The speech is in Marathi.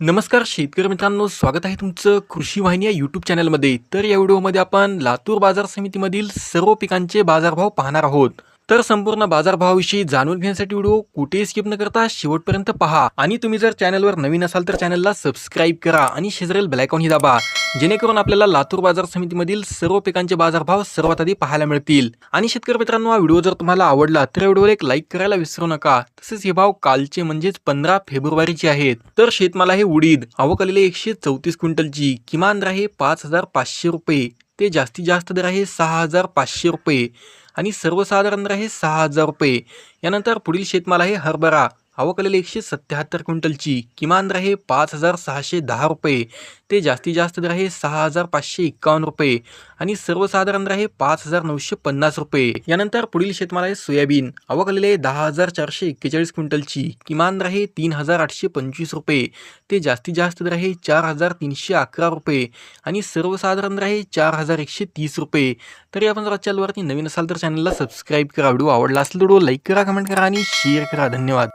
नमस्कार शेतकरी मित्रांनो स्वागत आहे तुमचं कृषी वाहिनी या यूट्यूब चॅनलमध्ये तर या व्हिडिओमध्ये आपण लातूर बाजार समितीमधील सर्व पिकांचे बाजारभाव पाहणार आहोत. तर संपूर्ण बाजारभावाविषयी जाणून घेण्यासाठी व्हिडिओ कुठेही स्किप न करता शेवटपर्यंत पहा. आणि तुम्ही जर चॅनलवर नवीन असाल तर चॅनलला सबस्क्राईब करा आणि शेजारील बेलायकॉनही दाबा. जेणेकरून आपल्याला लातूर बाजार समितीमधील सर्व पिकांचे बाजारभाव सर्वात आधी पाहायला मिळतील. आणि शेतकरी मित्रांनो हा व्हिडिओ जर तुम्हाला आवडला तर व्हिडिओला एक लाईक करायला विसरू नका. तसेच हे भाव कालचे म्हणजेच पंधरा फेब्रुवारीचे आहेत. तर शेतमाल हे उडीद. आवक एकशे चौतीस क्विंटलची. किमान राहे पाच हजार पाचशे रुपये. ते जास्तीत जास्त दर आहे सहा हजार पाचशे रुपये आणि सर्वसाधारण दर आहे सहा हजार रुपये. यानंतर पुढील शेतमाल आहे हरभरा. आवक एकशे सत्याहत्तर क्विंटलची किमान दर आहे पाच हजार सहाशे दहा रुपये ते जास्तीत जास्त दर आहे सहा हजार पाचशे एक्कावन्न रुपये आणि सर्वसाधारण दर आहे पाच हजार नऊशे पन्नास रुपये यानंतर पुढील शेतमाल आहे सोयाबीन अवकलेले आहे दहा हजार चारशे एक्केचाळीस क्विंटलची किमान दर आहे तीन हजार आठशे पंचवीस रुपये ते जास्तीत जास्त दर आहे चार हजार तीनशे अकरा रुपये आणि सर्वसाधारण दर आहे चार हजार एकशे तीस रुपये तरी आपण जर चॅनलवरती नवीन असाल तर चॅनलला सबस्क्राईब करा व्हिडिओ आवडला असेल तर व्हिडिओ लाईक करा कमेंट करा आणि शेअर करा धन्यवाद